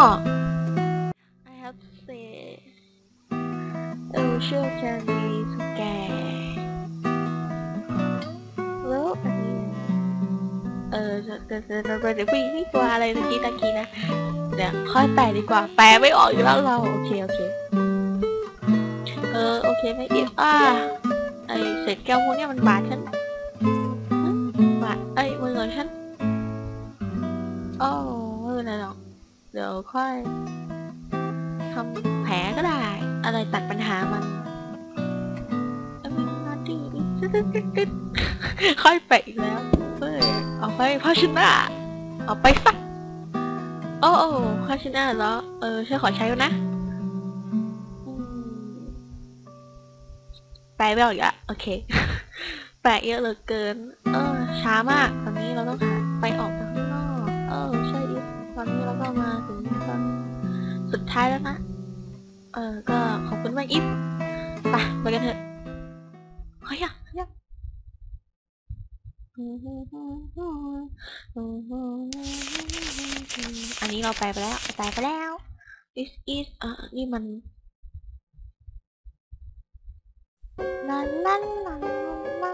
I have to say เออเชื่อใจสุดแกแล้วอันนี้เออเดี๋ยวเดี๋ยวผู้หญิงนี่ตัวอะไรตะกี้ตะกี้นะเดี๋ยวค่อยแปลดีกว่าแปลไม่ออกอยู่แล้วเราโอเคโอเคเออโอเคไม่อีกอ่าไอเศษแก้วพวกเนี้ยมันบาดฉันบาดไอ้มือของฉันโอ้ เดี๋ยวค่อยทำแผลก็ได้ อะไรตัดปัญหามันเอ้ยนาทีค่อยไปอีกแล้วเฮ้ยเอาไปภาชินะเอาไปสักโอ้โอ้ภาชินะเหรอเออฉันขอใช้นนะแปลไม่ออกอีกอะโอเค แปลเยอะเหลือเกิน เออ ช้ามาก ตอนนี้เราต้องหาไปออกไปข้างนอก เออใช่ อนนี้เราก็มาถึงตอนสุดท้ายแล้วนะ เออก็ขอบคุณมากอิฟไปไปกันเถอะเฮ้ยอะเฮ้ยอะอันนี้เราไปไปแล้วไปไปแล้ว this is อะนี่มันลาลาลาลา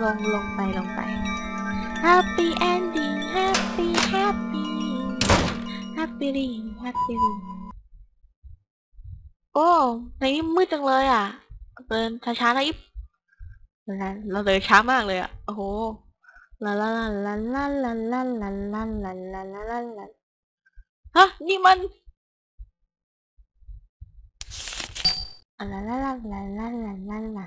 ลงลงไปลงไป Happy ending Happy Happy Happily Happily โอ้ในนี้มืดจังเลยอะเดินช้าๆนะอิฟเราเดินช้ามากเลยอะโอ้โหลาลาลาลาลาลาลาลาลาลาลาลาลาฮะนี่มันลาลาลาลาลาลาลา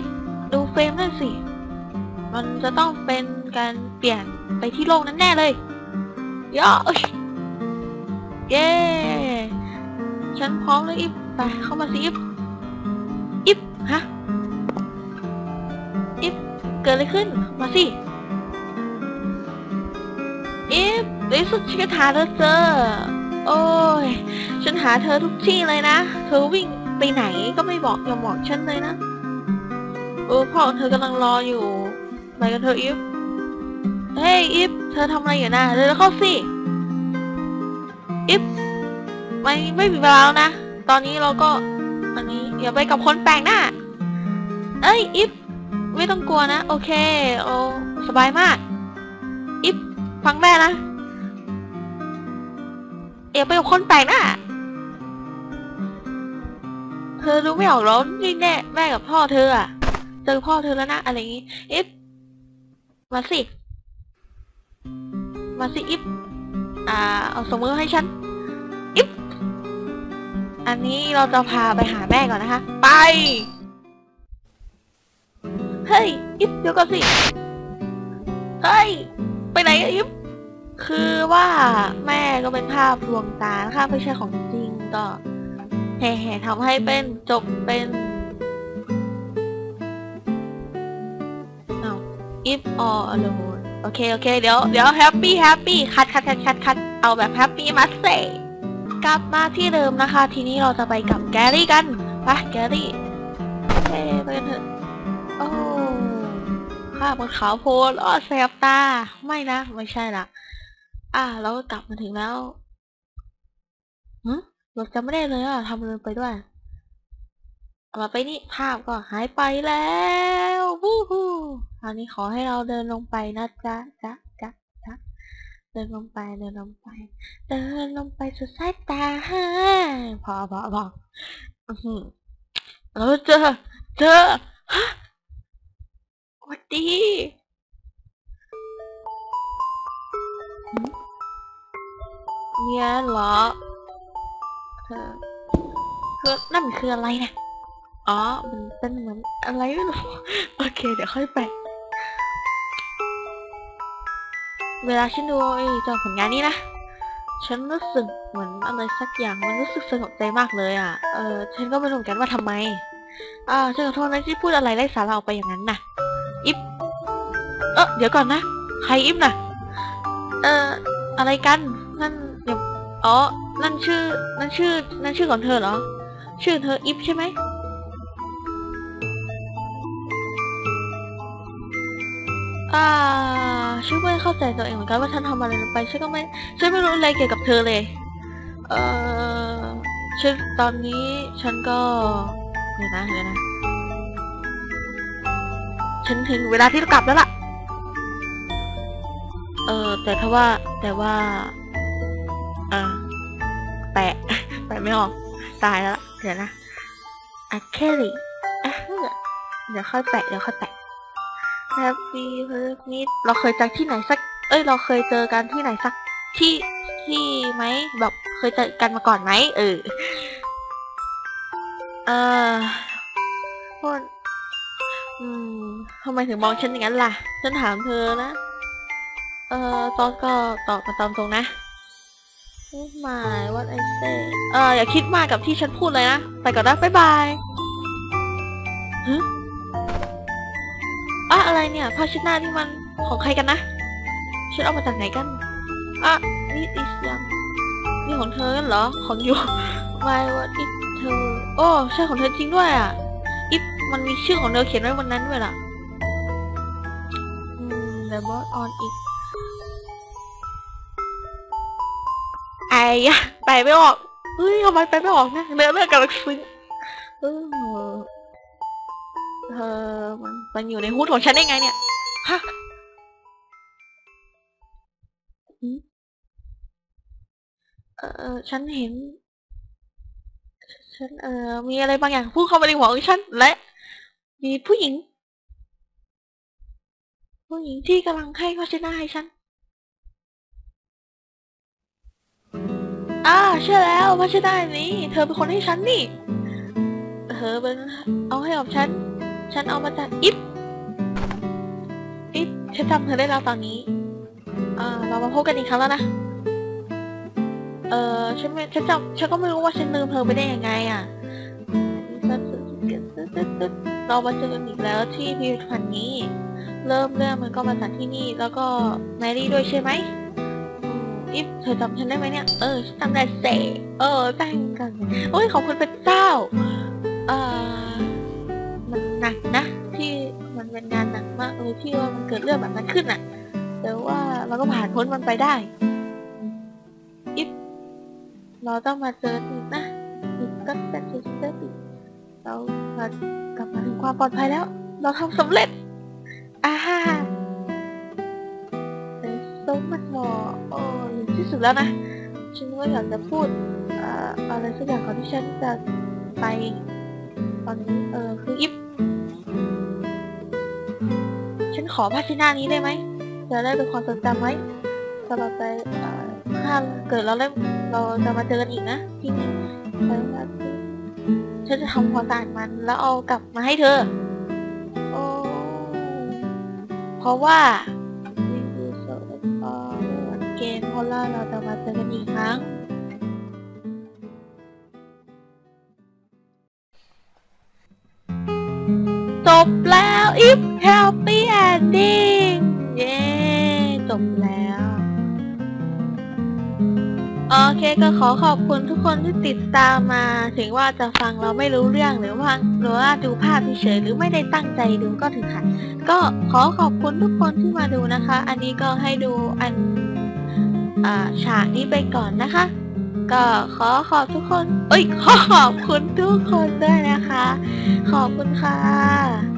ฟดูเฟรมนั่นสิ มันจะต้องเป็นการเปลี่ยนไปที่โลกนั้นแน่เลยย่อเย้ ฉันพร้อมแล้วอิฟไปเข้ามาสิอิฟอิฟฮะ อิฟเกิดอะไรขึ้น มาสิ อิฟในสุดฉันก็หาเธอเจอ โอ้ย ฉันหาเธอทุกที่เลยนะ เธอวิ่งไปไหนก็ไม่บอกอย่าบอกฉันเลยนะ อพ่อของเธอกำลังรออยู่ไปกันเถอะอิฟเฮ้ยอิฟเธอทำอะไรอยู่นะเร็วเข้าสิอิฟไม่ไม่มีเวลาแล้วนะ ตอนนี้เราก็อันนี้อย่าไปกับคนแปลกหน้า เอ้ยอิฟไม่ต้องกลัวนะ โอเค โอสบายมากอิฟฟังแม่นะอย่าไปกับคนแปลกหน้าเธอรู้ไม่ออกหรอนี่แน่แม่กับพ่อเธออะ เจอพ่อเธอแล้วนะอะไรอย่างงี้อิฟมาสิ มาสิอิฟอ่า เอาสมมือให้ฉันอิฟอันนี้เราจะพาไปหาแม่ก่อนนะคะ ไป เฮ้ยอิฟเดี๋ยวก่อนสิ เฮ้ย ไปไหนอะอิฟคือว่าแม่ก็เป็นภาพลวงตานะคะไม่ใช่ของจริงก็แห่ๆทำให้เป็นจบเป็น if all alone โอเค โอเค เดี๋ยว เดี๋ยว happy happy คัดคัดคัดคัดคัดเอาแบบ happy มาเซกลับมาที่เดิมนะคะ ทีนี้เราจะไปกับแกรี่กัน ไปแกรี่เฮ้ไปกันเถอะ โอ้ข้าบนขาวโพลอ้อแสบตา ไม่นะ ไม่ใช่ละ อ่าเรากลับมาถึงแล้วฮะเราจำไม่ได้เลยอะทำอะไรไปด้วยมาไปนี่ภาพก็หายไปแล้ววู้ฮู้ ราวนี้ขอให้เราเดินลงไปนะจ๊ะจ๊ะจ๊ะจ๊ะเดินลงไปเดินลงไป เดินลงไปสุดสายตาฮ่าพอพอพออื้อหือเราเจอเจอฮะวัสดีเนี่ยเหรอเธอคือนั่นคืออะไรนี่ยอ๋อ มันเป็นเหมือนอะไรไม่รู้โอเค เดี๋ยวค่อยไป เวลาฉันดูไอ้จ้าผลงานนี้นะ ฉันรู้สึกเหมือนอะไรสักอย่างมันรู้สึกสงบใจมากเลยอะ เออฉันก็ไม่รู้เหมือนกันว่าทำไม อ่าฉันขอโทษนะที่พูดอะไรไร้สาระออกไปอย่างนั้นน่ะอิฟเออเดี๋ยวก่อนนะ ใครอิฟน่ะเอออะไรกัน นั่นเดี๋ยวอ๋อ นั่นชื่อ นั่นชื่อ นั่นชื่อของเธอเหรอ ชื่อเธออิฟใช่ไหมอ่า ฉันไม่เข้าใจตัวเองเหมือนกันว่าฉันทำอะไรลงไปฉันก็ไม่ฉันไม่รู้อะไรเกี่ยวกับเธอเลย เออฉันตอนนี้ฉันก็เดี๋ยวนะเดี๋ยวนะ ฉันถึงเวลาที่จะกลับแล้วล่ะ เออแต่ถ้าว่าแต่ว่าอ่าแปะแปะไม่ออก ตายแล้วเดี๋ยวนะอะแคลี่เดี๋ยวค่อยแปะเดี๋ยวค่อยแปะ Happy Birthday เราเคยจากที่ไหนสัก เอ้ย เราเคยเจอกันที่ไหนสักที่ที่ไหมแบบเคยเจอกันมาก่อนไหมเออเออพวกอืมทำไมถึงมองฉันอย่างนั้นล่ะ ฉันถามเธอนะ เออตอนก็ตอบมาตามตรงนะ Oh my what I say เอออย่าคิดมากกับที่ฉันพูดเลยนะ ไปก่อนนะ บ๊ายบายฮะ อะอะไรเนี่ยผ้าเช็ดหน้านี่มันของใครกันนะฉันเอามาจากไหนกันอะนี่อิสยังนี่ของเธอเหรอของยู My what is เธอ โอ้ใช่ของเธอจริงด้วยอะอิฟมันมีชื่อของเธอเขียนไว้บนนั้นด้วยล่ะอืม The boss on it ไอ้ยะไปไม่ออกเฮ้ยทำไมไปไม่ออกนะเนื้อเรื่องกำลังซึ้งเออ เธอมันมันอยู่ในฮูดของฉันได้ไงเนี่ยฮะหืมเออฉันเห็น ฉันเออมีอะไรบางอย่างพูดเข้ามาในหัวของฉันและ มีผู้หญิง ผู้หญิงที่กำลังให้พัชนาให้ฉันอ่าใช่แล้วพัชนานี้ เธอเป็นคนให้ฉันนี่ เธอเป็นเอาให้กับฉัน ฉันเอามาจากอิฟอิฟฉันจำเธอได้แล้วตอนนี้ อ่า เรามาพบกันอีกครั้งแล้วนะ เออฉันไม่ฉันจำฉันก็ไม่รู้ว่าฉันลืมเธอไปได้ยังไง อะ เรามาเจอกันอีกแล้วที่พิพิธภัณฑ์นี้ เริ่มเรื่องมันก็มาจากที่นี่ แล้วก็แมรี่ด้วยใช่ไหมอิฟเธอจำฉันได้ไหมเนี่ย เออฉันจำได้เสเออแต่งกันโอ้ยขอบคุณพระเจ้า เออ ยที่ว่ามันเกิดเรื่องแบบนั้นขึ้นอะ แต่ว่าเราก็ผ่านพ้นมันไปได้อิฟเราต้องมาเจออีกนะอีกก็เป็นเจออีกเรามากลับมาถึงความปลอดภัยแล้ว เราทำสำเร็จอ่าฮ่าแต่สมมันหมอโอ้ที่สุดแล้วนะ ฉันก็อยากจะพูดเอ่ออะไรสักอย่างก่อนที่ฉันจะไปตอนนี้เออคืออิฟ ขอภาชนะนี้ได้ไหมจะได้เป็นความทรงจำไว้ตลอดไปถ้าเกิดเราเล่นเราจะมาเจอกันอีกนะที่นี่แล้วฉันจะทำความสะอาดมันแล้วเอากลับมาให้เธอโอ้เพราะว่านี่คือโซลเกมพราะว่าเราจะมาเจอกันอีกครั้งจบแล้ว if happy ending เย้จบแล้ว โอเคก็ขอขอบคุณทุกคนที่ติดตามมา ถึงว่าจะฟังเราไม่รู้เรื่องหรือว่าหรือว่าดูภาพเฉยหรือไม่ได้ตั้งใจดูก็ถึงค่ะ ก็ขอขอบคุณทุกคนที่มาดูนะคะ อันนี้ก็ให้ดูอันฉากนี้ไปก่อนนะคะ ก็ขอขอบทุกคน เอ้ยขอขอบคุณทุกคนด้วยนะคะ ขอบคุณค่ะ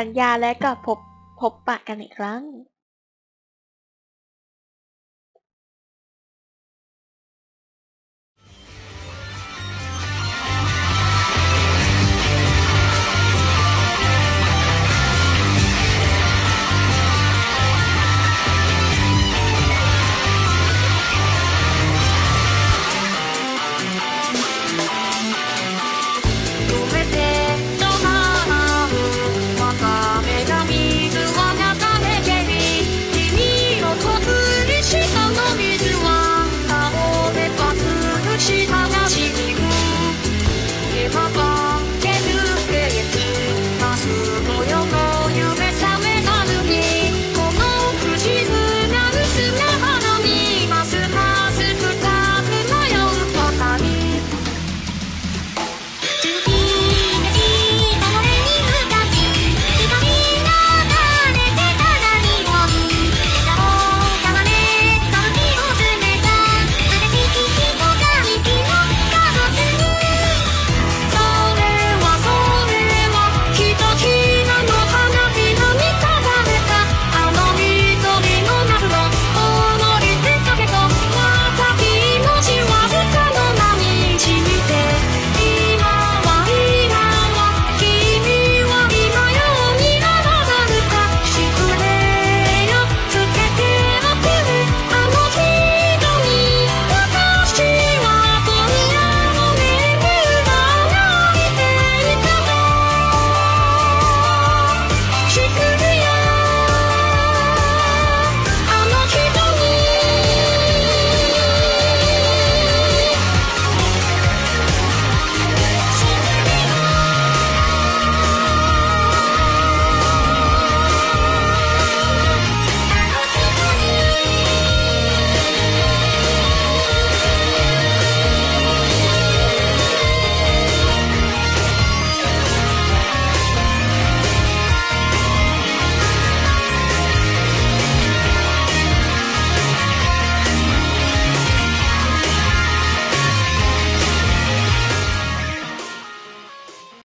สัญญาและก็พบพบปะกันอีกครั้ง